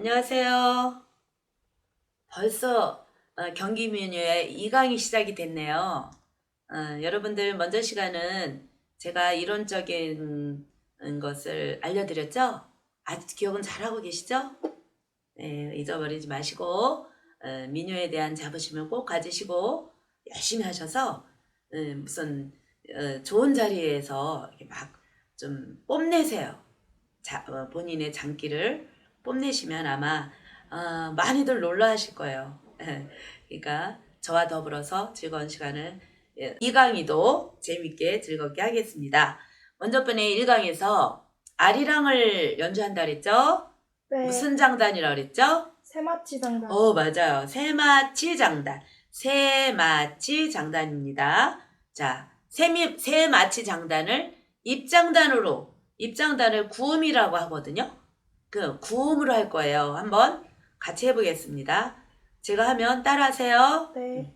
안녕하세요. 벌써 어, 경기 메뉴의 2강이 시작이 됐네요. 어, 여러분들 먼저 시간은 제가 이론적인 음, 것을 알려드렸죠? 아직 기억은 잘하고 계시죠? 네, 잊어버리지 마시고 어, 민요에 대한 자부심을 꼭 가지시고 열심히 하셔서 어, 무슨 어, 좋은 자리에서 막 좀 뽐내세요. 자, 어, 본인의 장기를 뽐내시면 아마 어, 많이들 놀라하실 거예요. 그러니까 저와 더불어서 즐거운 시간을 예, 2강의도 재밌게 즐겁게 하겠습니다. 먼저 번에 1강에서 아리랑을 연주한다 그랬죠? 네. 무슨 장단이라 그랬죠? 세마치 장단. 어, 맞아요. 세마치 장단. 세마치 장단입니다. 자, 세미, 세마치 장단을 입장단으로, 입장단을 구음이라고 하거든요. 그 구음으로 할 거예요. 한번 같이 해보겠습니다. 제가 하면 따라하세요. 네.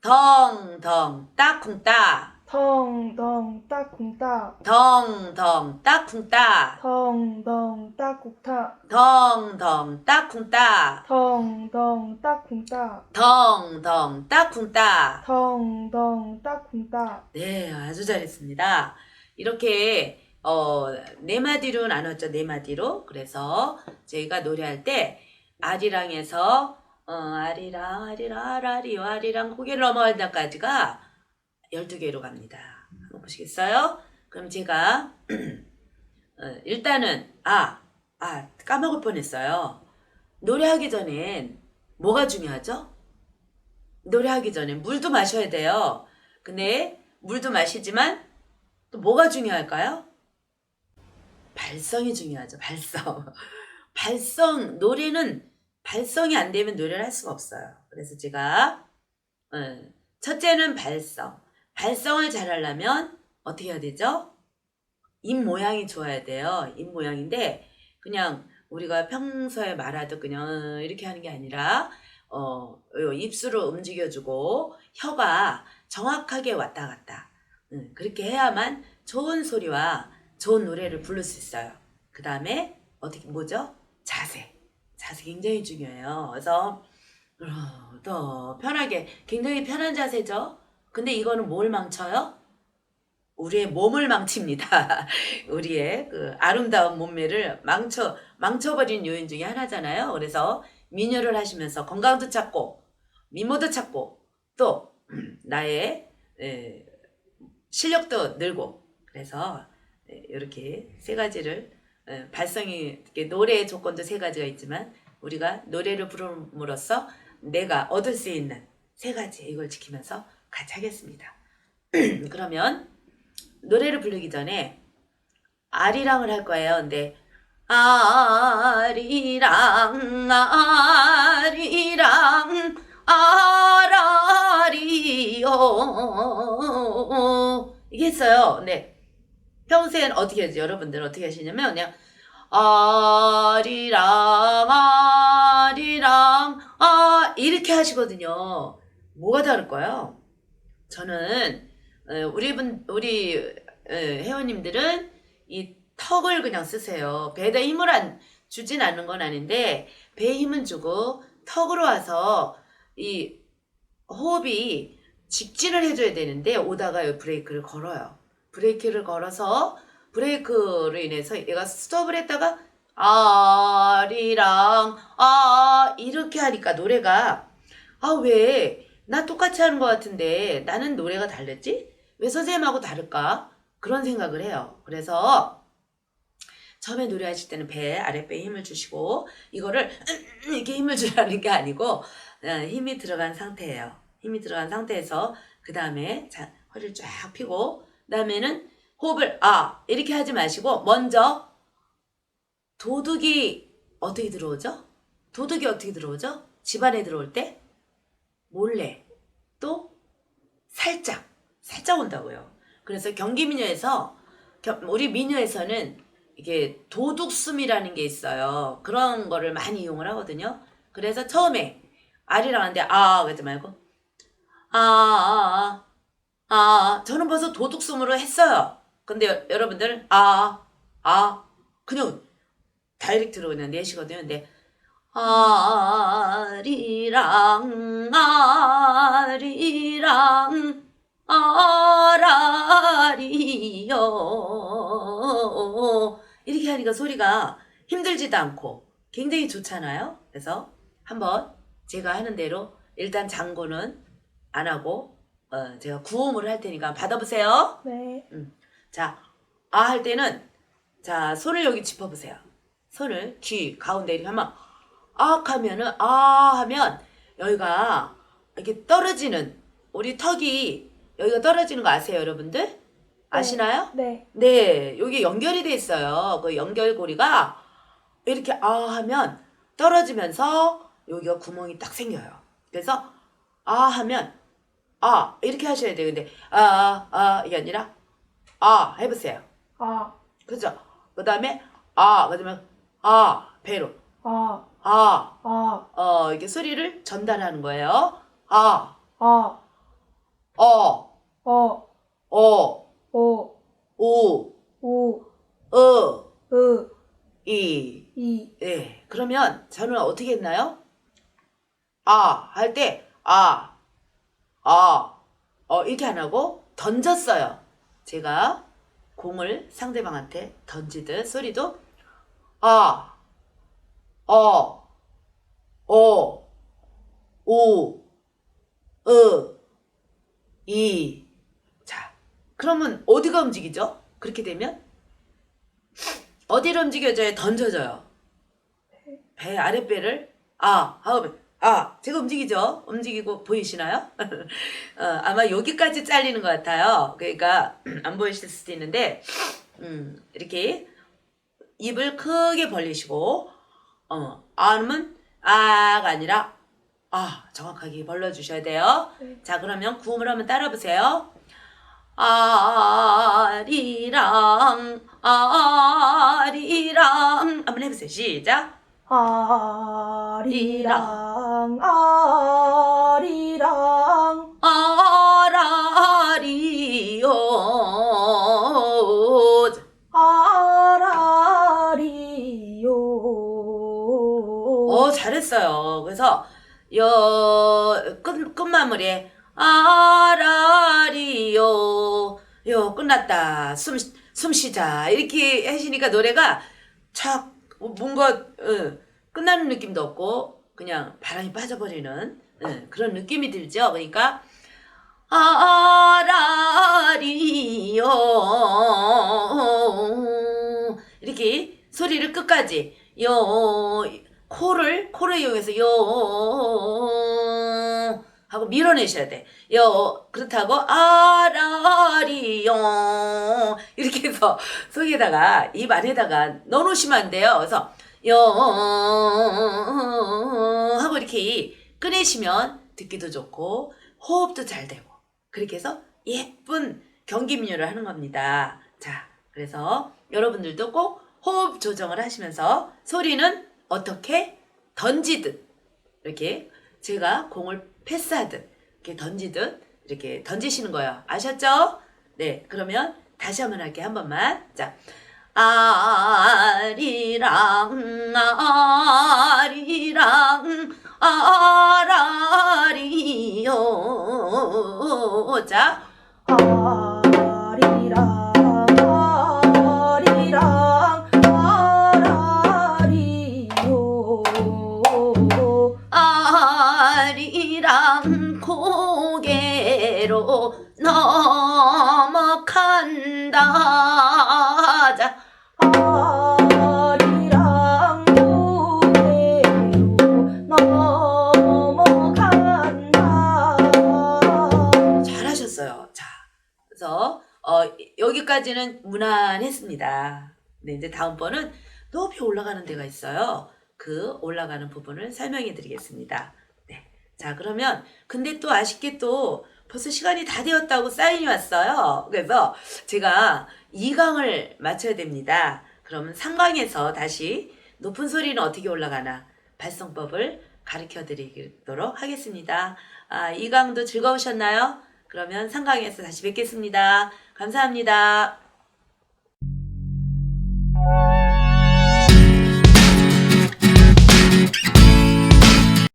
덩덩 따쿵따 덩덩 따쿵따. 덩덩 따쿵따 덩덩 따쿵따. 덩덩 따쿵따 덩덩 따쿵따. 덩덩 따쿵따 덩덩 따쿵따. 네, 아주 잘했습니다. 이렇게 어, 네 마디로 나눴죠. 네 마디로. 그래서 저희가 노래할 때 아리랑에서 어, 아리랑 아리랑 아라리요 아리랑 고개를 넘어간다까지가 12개로 갑니다. 한번 보시겠어요? 그럼 제가 어, 일단은 아, 아 까먹을 뻔했어요. 노래하기 전엔 뭐가 중요하죠? 노래하기 전에 물도 마셔야 돼요. 근데 물도 마시지만 또 뭐가 중요할까요? 발성이 중요하죠. 발성. 발성 노래는 발성이 안 되면 노래를 할 수가 없어요. 그래서 제가 어, 첫째는 발성. 발성을 잘 하려면 어떻게 해야 되죠? 입 모양이 좋아야 돼요. 입 모양인데 그냥 우리가 평소에 말하듯 그냥 어, 이렇게 하는 게 아니라 어, 요 입술을 움직여주고 혀가 정확하게 왔다 갔다 음, 그렇게 해야만 좋은 소리와 좋은 노래를 부를 수 있어요. 그 다음에 어떻게 뭐죠? 자세. 자세 굉장히 중요해요. 그래서 어, 더 편하게 굉장히 편한 자세죠. 근데 이거는 뭘 망쳐요? 우리의 몸을 망칩니다. 우리의 그 아름다운 몸매를 망쳐 망쳐버린 요인 중에 하나잖아요. 그래서 미녀를 하시면서 건강도 찾고 미모도 찾고 또 나의 에, 실력도 늘고 그래서 이렇게 세 가지를 에, 발성이 노래의 조건도 세 가지가 있지만 우리가 노래를 부름으로써 내가 얻을 수 있는 세 가지 이걸 지키면서 같이 하겠습니다. 그러면 노래를 부르기 전에 아리랑을 할 거예요. 근데 아리랑 아리랑 아라리요 이게 있어요. 근데 평소엔 어떻게 하죠? 여러분들은 어떻게 하시냐면 그냥 아리랑 아리랑 아 이렇게 하시거든요. 뭐가 다를까요? 저는 어, 우리 분 우리 어, 회원님들은 이 턱을 그냥 쓰세요. 배에다 힘을 안 주진 않는 건 아닌데 배에 힘은 주고 턱으로 와서 이 호흡이 직진을 해줘야 되는데 오다가 이 브레이크를 걸어요. 브레이크를 걸어서 브레이크로 인해서 얘가 스톱을 했다가 아리랑 아 이렇게 하니까 노래가 아 왜 나 똑같이 하는 것 같은데 나는 노래가 다르지? 왜 선생님하고 다를까? 그런 생각을 해요. 그래서 처음에 노래하실 때는 배 아랫배에 힘을 주시고 이거를 이렇게 힘을 주라는 게 아니고 어, 힘이 들어간 상태예요. 힘이 들어간 상태에서 그 다음에 자 허리를 쫙 펴고 그 다음에는 호흡을 아 이렇게 하지 마시고 먼저 도둑이 어떻게 들어오죠? 도둑이 어떻게 들어오죠? 집안에 들어올 때 몰래 또 살짝 살짝 온다고요. 그래서 경기 미녀에서 겨- 우리 미녀에서는 이게 도둑숨이라는 게 있어요. 그런 거를 많이 이용을 하거든요. 그래서 처음에 아리랑 하는데 아 그러지 말고 아, 아, 아, 아, 저는 벌써 도둑숨으로 했어요. 근데 여, 여러분들은 아, 아, 그냥 다이렉트로 그냥 내시거든요. 근데 아리랑 아리랑 아라리요 이렇게 하니까 소리가 힘들지도 않고 굉장히 좋잖아요. 그래서 한번 제가 하는 대로 일단 장고는 안 하고 어, 제가 구음을 할 테니까 받아보세요. 네. 자, 아 할 때는 자 손을 여기 짚어보세요. 손을 귀 가운데 이렇게 하면 아 하면은 아 하면 여기가 이렇게 떨어지는 우리 턱이 여기가 떨어지는 거 아세요, 여러분들? 아시나요? 네. 네, 여기 연결이 돼 있어요. 그 연결고리가 이렇게 아 하면 떨어지면서 여기가 구멍이 딱 생겨요. 그래서 아 하면 아 이렇게 하셔야 돼요. 근데 아아 아, 이게 아니라 아 해보세요. 아, 그죠? 그 다음에 아 그러면 아 배로. 아, 아. 아, 어 이렇게 소리를 전달하는 거예요. 아. 아, 어, 어, 어, 오, 오, 우, 어, 으, 이. 이, 네. 그러면 저는 어떻게 했나요? 아, 할 때, 아, 아, 어, 이렇게 안 하고 던졌어요. 제가 공을 상대방한테 던지듯 소리도, 아, 어, 어, 오, 으, 이. 자, 그러면 어디가 움직이죠? 그렇게 되면? 어디로 움직여져요? 던져져요. 배 아랫배를 아 하고 아 제가 움직이죠? 움직이고 보이시나요? 어, 아마 여기까지 잘리는 것 같아요. 그러니까 안 보이실 수도 있는데 음, 이렇게 입을 크게 벌리시고 어 아는 아가 아니라 아 정확하게 벌려주셔야 돼요. 네. 자 그러면 구음을 한번 따라 보세요. 아리랑 아리랑 한번 해보세요. 시작. 아리랑, 아리랑, 아라리요. 아라리요. 어 잘했어요. 그래서 여끝 끝마무리에 아라리요. 요 끝났다. 숨 숨 쉬자. 이렇게 하시니까 노래가 착 뭔가 어, 끝나는 느낌도 없고 그냥 바람이 빠져버리는 어, 그런 느낌이 들죠. 그러니까 아라리요 이렇게 소리를 끝까지 요 코를 코를 이용해서 요 하고 밀어내셔야 돼. 요 그렇다고 아라리요 해서 속에다가 입 안에다가 넣어놓으시면 안 돼요. 그래서 요 하고 이렇게 꺼내시면 듣기도 좋고 호흡도 잘 되고 그렇게 해서 예쁜 경기 민요를 하는 겁니다. 자, 그래서 여러분들도 꼭 호흡 조정을 하시면서 소리는 어떻게 던지듯 이렇게 제가 공을 패스하듯 이렇게 던지듯 이렇게 던지시는 거예요. 아셨죠? 네, 그러면 다시 한번 할게요. 한 번만. 자, 아리랑 아리랑 아라리요. 자, 아리랑, 아리랑, 아라리요. 아리랑 고개로 넘 어간다. 자, 아리랑 고개로 넘어간다. 잘하셨어요. 자, 그래서 어, 여기까지는 무난했습니다. 네, 이제 다음번은 높이 올라가는 데가 있어요. 그 올라가는 부분을 설명해 드리겠습니다. 네. 자, 그러면 근데 또 아쉽게 또 벌써 시간이 다 되었다고 사인이 왔어요. 그래서 제가 2강을 맞춰야 됩니다. 그러면 3강에서 다시 높은 소리는 어떻게 올라가나 발성법을 가르쳐 드리도록 하겠습니다. 아, 2강도 즐거우셨나요? 그러면 3강에서 다시 뵙겠습니다. 감사합니다.